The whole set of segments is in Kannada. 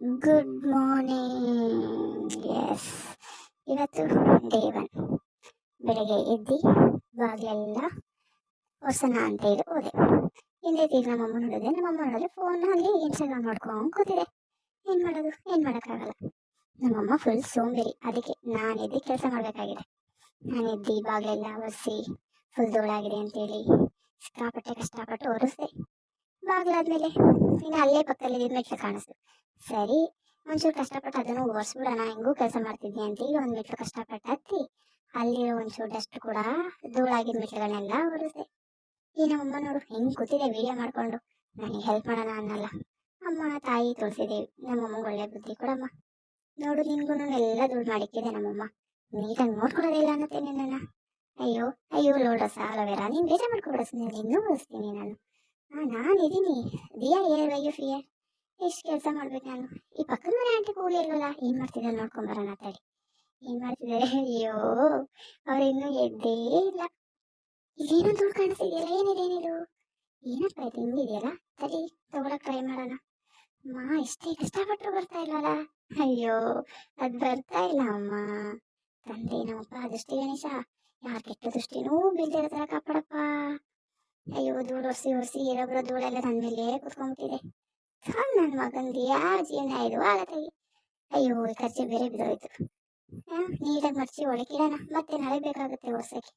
ಗುಡ್ ಮಾರ್ನಿಂಗ್ ಎಸ್ ಇವತ್ತು ಡೇ ಒನ್ ಬೆಳಗ್ಗೆ ಎದ್ದು ಬಾಗಿಲೆಲ್ಲ ಹೊಸನ ಅಂತ ಹೇಳಿ ಹೋದೆ ಹಿಂದೆ ನಮ್ಮ ನಮ್ಮಮ್ಮ ನೋಡಿದೆ ನಮ್ಮಮ್ಮ ನೋಡಿದ್ರೆ ಫೋನಲ್ಲಿ ಇನ್ಸ್ಟಾಗ್ರಾಮ್ ನೋಡ್ಕೊಂಡು ಕೂತಿದೆ. ಏನು ಮಾಡೋದು? ಏನು ಮಾಡೋಕ್ಕಾಗಲ್ಲ. ನಮ್ಮಮ್ಮ ಫುಲ್ ಸೋಂಬೇರಿ. ಅದಕ್ಕೆ ನಾನು ಎದ್ದು ಕೆಲಸ ಮಾಡಬೇಕಾಗಿದೆ. ನಾನು ಎದ್ದು ಬಾಗಿಲೆಲ್ಲ ಒರೆಸಿ ಫುಲ್ ಧೂಳಾಗಿದೆ ಅಂತೇಳಿ ಸಿಕ್ಕಾಪಟ್ಟೆ ಕಷ್ಟಪಟ್ಟು ಒರೆಸ್ದೆ ಬಾಗ್ಲಾದ್ಮೇಲೆ ಇನ್ನು ಅಲ್ಲೇ ಪಕ್ಕದಲ್ಲಿ ಮೆಟ್ಲು ಕಾಣಿಸ್ತು. ಸರಿ, ಒಂಚೂರು ಕಷ್ಟಪಟ್ಟು ಅದನ್ನು ಓಡಿಸ್ಬಿಡೋಣ ಹೆಂಗೂ ಕೆಲಸ ಮಾಡ್ತಿದ್ದೆ ಅಂತೇಳಿ ಒಂದು ಮೆಟ್ಲು ಕಷ್ಟಪಟ್ಟು ಹತ್ತಿ, ಅಲ್ಲಿರೋ ಒಂಚೂರು ಡಸ್ಟ್ ಕೂಡ ಧೂಳಾಗಿದ್ದ ಮೆಟ್ಲುಗಳನ್ನೆಲ್ಲ ಓಡಿಸಿದೆ ಈ ನಮ್ಮಮ್ಮ ನೋಡು, ಹೆಂಗ್ ಕೂತಿದೆ ವಿಡಿಯೋ ಮಾಡ್ಕೊಂಡು. ನನಗೆ ಹೆಲ್ಪ್ ಮಾಡೋಣ ಅನ್ನಲ್ಲ. ಅಮ್ಮ ತಾಯಿ ತುಳಸಿದೇವಿ ನಮ್ಮಮ್ಮಂಗೆ ಒಳ್ಳೆ ಬುದ್ಧಿ ಕೊಡಮ್ಮ. ನೋಡು, ನಿನ್ಗೂ ಎಲ್ಲ ದುಡ್ಡು ಮಾಡಿಕ್ಕಿದೆ ನಮ್ಮಮ್ಮ. ನೀಟಾಗಿ ನೋಡ್ಕೊಳ್ಳೋದಿಲ್ಲ ಅನ್ನತ್ತೆ ನಿನ್ನ ಅಯ್ಯೋ ಅಯ್ಯೋ ಲೋಡಸ ಅಲೋವೆರಾ ನೀನು ಬೇಜಾರು ಮಾಡ್ಕೊಬೇಡ ಸುಮ್ಮನೆ ಇನ್ನೂ ಬಳಸ್ತೀನಿ ನಾನು. ನಾನು ಇದ್ದೀನಿ. ದಿಯಾ ಏರ್ ಯು? ಫಿಯರ್ ಎಷ್ಟು ಕೆಲಸ ಮಾಡ್ಬೇಕು ನಾನು? ಈ ಪಕ್ಕದ ಮನೆ ಆಂಟಿ ಕೂಲಿ ಇಲ್ವಲ್ಲ? ಏನು ಮಾಡ್ತಿದ್ದಾರೆ ನೋಡ್ಕೊಂಬರೋಣ ತಡಿ ಏನು ಮಾಡ್ತಿದ್ದಾರೆ ಅಯ್ಯೋ, ಅವ್ರು ಇನ್ನೂ ಎದ್ದೇ ಇಲ್ಲ. ಇದೇನೋ ದುಡ್ಡು ಕಾಣಿಸ್ತಿದೆಯಲ್ಲ, ಏನಿದೆ ಏನಿದು ಏನಪ್ಪ ಇದು, ಹಿಂಗಿದೆಯಲ್ಲ? ತಗೊಳಕ್ ಟ್ರೈ ಮಾಡೋಣ. ಅಮ್ಮ ಎಷ್ಟೇ ಕಷ್ಟಪಟ್ಟರು ಬರ್ತಾ ಇಲ್ವಲ್ಲ? ಅಯ್ಯೋ, ಅದು ಬರ್ತಾ ಇಲ್ಲ ಅಮ್ಮ. ತಂದೆ ನಮ್ಮಪ್ಪ ದೃಷ್ಟಿ ಗಣೇಶ ಯಾರ ಕೆಟ್ಟ ದೃಷ್ಟಿನೂ ಬೀಳ್ತಿರೋ ಥರ ಕಾಪಾಡಪ್ಪ. ಅಯ್ಯೋ ಧೂಳು ಒರೆಸಿ ಒರೆಸಿ ಇರೋಬ್ರ ಧೂಳೆಲ್ಲ ನನ್ನ ಮೇಲೆ ಕುತ್ಕೊಂಡ್ಬಿಟ್ಟಿದೆ ನನ್ನ ಮಗಂದು, ಯಾರು ಜೀವನ ಇದು? ಆಗತ್ತೆ ಅಯ್ಯೋ, ಈ ಖರ್ಚು ಬೇರೆ ಬಿದ್ದೋಯ್ತು. ನೀಟಾಗಿ ಮರ್ಚಿ ಒಳಗಿಡೋಣ. ಮತ್ತೆ ನಾಳೆ ಬೇಕಾಗುತ್ತೆ ಒರ್ಸಕ್ಕೆ.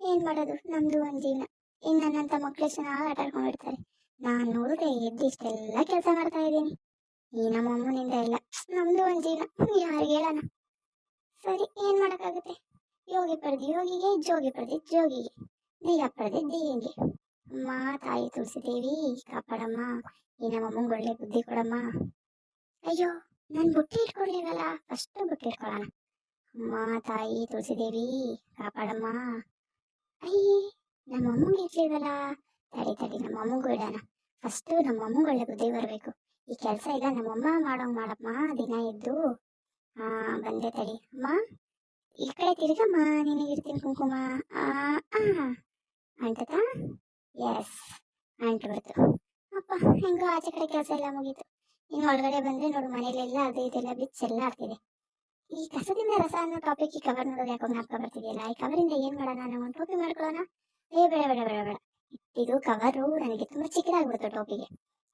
ಏನ್ ಮಾಡೋದು? ನಮ್ದು ಒಂದ್ ಜೀವನ. ಇನ್ನು ನನ್ನಂತ ಮಕ್ಳು ಚೆನ್ನಾಗಿ ಆಟ ಆಡ್ಕೊಂಡಿರ್ತಾರೆ ನಾನ್ ನೋಡಿದ್ರೆ ಎದ್ದು ಇಷ್ಟೆಲ್ಲ ಕೆಲಸ ಮಾಡ್ತಾ ಇದ್ದೀನಿ. ಈ ನಮ್ಮ ಅಮ್ಮನಿಂದ ಇಲ್ಲ ನಮ್ದು ಒಂದ್ ಜೀವನ. ಯಾರಿಗೆ ಹೇಳೋಣ. ಸರಿ, ಏನು ಮಾಡೋಕ್ಕಾಗುತ್ತೆ? ಯೋಗಿ ಪಡೆದು ಯೋಗಿಗೆ, ಜೋಗಿ ಪಡೆದು ಜೋಗಿಗೆ. ದೀಯ ಪಡೆದು ದೀಯಂಗೆ ಅಮ್ಮ, ತಾಯಿ ತುಳಸಿದೇವಿ, ಕಾಪಾಡಮ್ಮ. ಈ ನಮ್ಮಮ್ಮಂಗೆ ಒಳ್ಳೆ ಬುದ್ಧಿ ಕೊಡಮ್ಮ. ಅಯ್ಯೋ, ನನ್ ಬುಟ್ಟಿ ಇಟ್ಕೊಡ್ಲಿವಲ್ಲ ಫಸ್ಟ್ ಬುಟ್ಟಿ ಇಟ್ಕೊಳ್ಳೋಣ ಅಮ್ಮ, ತಾಯಿ ತುಳಸಿದೇವಿ, ಕಾಪಾಡಮ್ಮ. ಅಯ್ಯೇ, ನಮ್ಮ ಅಮ್ಮಂಗೆ ಇಟ್ಲಿವಲ್ಲ ತಡಿ ತಡಿ, ನಮ್ಮ ಅಮ್ಮಂಗೂ ಇಡೋಣ. ಫಸ್ಟ್ ನಮ್ಮ ಅಮ್ಮಂಗೆ ಒಳ್ಳೆ ಬುದ್ಧಿ ಬರಬೇಕು. ಈ ಕೆಲಸ ಇಲ್ಲ ನಮ್ಮಮ್ಮ ಮಾಡೋಂಗ್ ಮಾಡಮ್ಮ ದಿನ ಎದ್ದು. ಹಾ, ಬಂದೆ ತಡಿ. ಅಮ್ಮ, ಈ ಕಡೆ ತಿರ್ಗಮ್ಮ, ನಿನಗೆ ಇರ್ತೀನಿ ಕುಂಕುಮ. ಆ ಆ. ಅಂಟತಾ ಎಸ್ ಅಂಟ್ಬಿಡ್ತು ಅಪ್ಪ, ಹೆಂಗೋ ಆಚೆ ಕಡೆ ಕೆಲಸ ಎಲ್ಲ ಮುಗೀತು. ಇನ್ನು ಒಳಗಡೆ ಬಂದ್ರೆ ನೋಡು, ಮನೇಲೆಲ್ಲ ಅದು ಇದೆಲ್ಲ ಬಿಚ್ಚೆಲ್ಲ ಆಗ್ತಿದೆ ಈ ಕಸದಿಂದ ರಸ ಅನ್ನೋ ಟಾಪಿಕ್ ಈ ಕವರ್ ನೋಡೋದು ಯಾಕೋ ಜ್ಞಾಪಕ ಬರ್ತಿದೆಯಲ್ಲ? ಈ ಕವರಿಂದ ಏನು ಮಾಡೋಣ? ನಾವು ಒಂದು ಟೋಪಿ ಮಾಡ್ಕೊಳ್ಳೋಣ? ಏ, ಬೇಡ ಬೇಡ ಬೇಡ ಬೇಡ. ಇದು ಕವರು ನನಗೆ ತುಂಬಾ ಚಿಕ್ಕದಾಗ್ಬಿಡ್ತು ಟೋಪಿಗೆ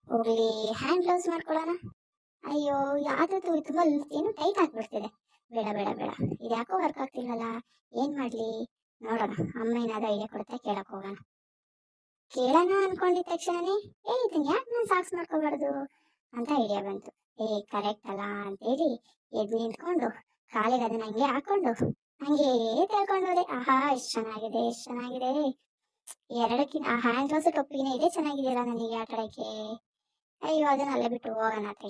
ಹೋಗ್ಲಿ ಹ್ಯಾಂಡ್ ಗ್ಲೌಸ್ ಮಾಡ್ಕೊಳ್ಳೋಣ? ಅಯ್ಯೋ ಯಾವ್ದು ತುಂಬಾ, ಏನು ಟೈಟ್ ಆಗ್ಬಿಡ್ತಿದೆ. ಬೇಡ ಬೇಡ ಬೇಡ. ಇದು ಯಾಕೋ ವರ್ಕ್ ಆಗ್ತಿಲ್ವಲ್ಲ? ಏನು ಮಾಡ್ಲಿ? ನೋಡೋಣ. ಅಮ್ಮ ಏನಾದ್ರು ಐಡಿಯಾ ಕೊಡುತ್ತೆ ಕೇಳಕ್ ಹೋಗೋಣ. ಕೇಳೋಣ ಅನ್ಕೊಂಡಿದ ತಕ್ಷಣನೇ, ಏ ಇದನ್ನ ಯಾಕೆ ನಾನು ಸಾಕ್ಸ್ ಮಾಡ್ಕೋಬಾರ್ದು? ಅಂತ ಐಡಿಯಾ ಬಂತು. ಏ, ಕರೆಕ್ಟ್ ಅಲ್ಲ ಅಂತೇಳಿ ಎದ್ದು ನಿಂತ್ಕೊಂಡು, ಕಾಲಿಗೆ ಅದನ್ನ ಹಂಗೆ ಹಾಕೊಂಡು ಹಂಗೆ ತಳ್ಕೊಂಡೋದೆ. ಆಹಾ ಎಷ್ಟು ಚೆನ್ನಾಗಿದೆ ಎಷ್ಟು ಚೆನ್ನಾಗಿದೆ. ಎರಡಕ್ಕಿಂತ ಆ ಹ್ಯಾಂಡ್ ಗ್ಲೌಸ್ ಟೊಪ್ಪಿಗೆ ಇದೆ ಚೆನ್ನಾಗಿದೆಯಲ್ಲ ನನಗೆ ಆಟ ಅಯ್ಯೋ, ಅದನ್ನ ಅಲ್ಲೇ ಬಿಟ್ಟು ಹೋಗೋಣ ಅತ್ತೆ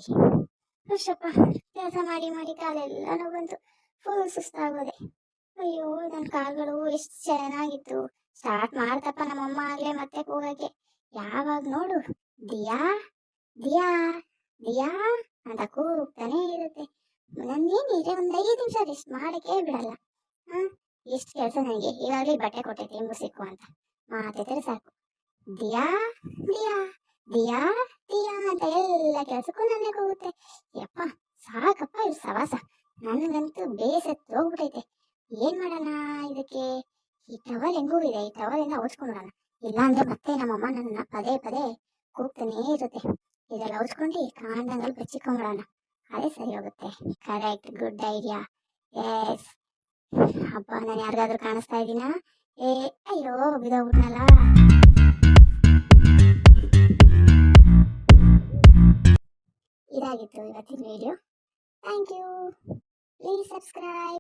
ಅಷ್ಟಪ್ಪ ಕೆಲಸ ಮಾಡಿ ಮಾಡಿ ಕಾಲೆಲ್ಲ ನೋವು ಬಂತು. ಫುಲ್ ಸುಸ್ತಾಗೋದೆ. ಅಯ್ಯೋ ನನ್ನ ಕಾಲ್ಗಳು ಎಷ್ಟು ಚೆನ್ನಾಗಿತ್ತು ಸ್ಟಾರ್ಟ್ ಮಾಡ್ತಪ್ಪ ನಮ್ಮಮ್ಮ ಆಗ್ಲೇ ಮತ್ತೆ ಕೂಗಕ್ಕೆ. ಯಾವಾಗ ನೋಡು, ದಿಯಾ ದಿಯಾ ದಿಯಾ ಅಂತ ಕೂಗ್ತಾನೆ ಇರುತ್ತೆ. ನನ್ನೇನಿದೆ ಒಂದ್ ಐದು ನಿಮಿಷ ರೆಸ್ಟ್ ಮಾಡಕ್ಕೆ ಬಿಡಲ್ಲ. ಹಾ, ಎಷ್ಟು ಕೆಲಸ ನನಗೆ. ಈಗಾಗ್ಲೇ ಬಟ್ಟೆ ಕೊಟ್ಟೈತೆ ತಿಂಬು ಸಿಕ್ಕು ಅಂತ. ಮಾತಿದ್ರೆ ಸಾಕು. ದಿಯಾ ದಿಯಾ ದಿಯಾ ದಿಯಾ ಅಂತ ಎಲ್ಲ ಕೆಲ್ಸಕ್ಕೂ ನನ್ನೇ ಕೂಗುತ್ತೆ. ಯಪ್ಪ, ಸಾಕಪ್ಪ ಇವ್ರು ಸವಾಸ. ನನಗಂತೂ ಬೇಸತ್ತು ಹೋಗ್ಬಿಟ್ಟೈತೆ ಏನ್ ಮಾಡೋಣ ಇದಕ್ಕೆ? ಈ ಟವಲ್ ಹೆಂಗೂ ಇದೆ ಈ ಟವಲಿಂದ ಓದ್ಕೊಂಡ್ಬಿಡೋಣ ಇಲ್ಲ ಅಂದ್ರೆ ಮತ್ತೆ ನಮ್ಮಮ್ಮ ನನ್ನ ಪದೇ ಪದೇ ಕೂಗ್ತಾನೇ ಇರುತ್ತೆ. ಇದೆಲ್ಲ ಓದ್ಕೊಂಡು ಕಾಂಡಂಗಲ್ ಬಚ್ಚಿಕೊಂಡ್ಬಿಡೋಣ. ಅದೇ ಸರಿ ಹೋಗುತ್ತೆ. ಕರೆಕ್ಟ್ ಗುಡ್ ಐಡಿಯಾ ಎಸ್ ಅಪ್ಪ, ನಾನು ಯಾರಿಗಾದ್ರೂ ಕಾಣಿಸ್ತಾ ಇದ್ದೀನಾ? ಏ, ಅಯ್ಯೋ ಬಿದೋಗ್ಬಿಟ್ನಲ್ಲ ಇದಾಗಿತ್ತು ಇವತ್ತಿನ video thank you please subscribe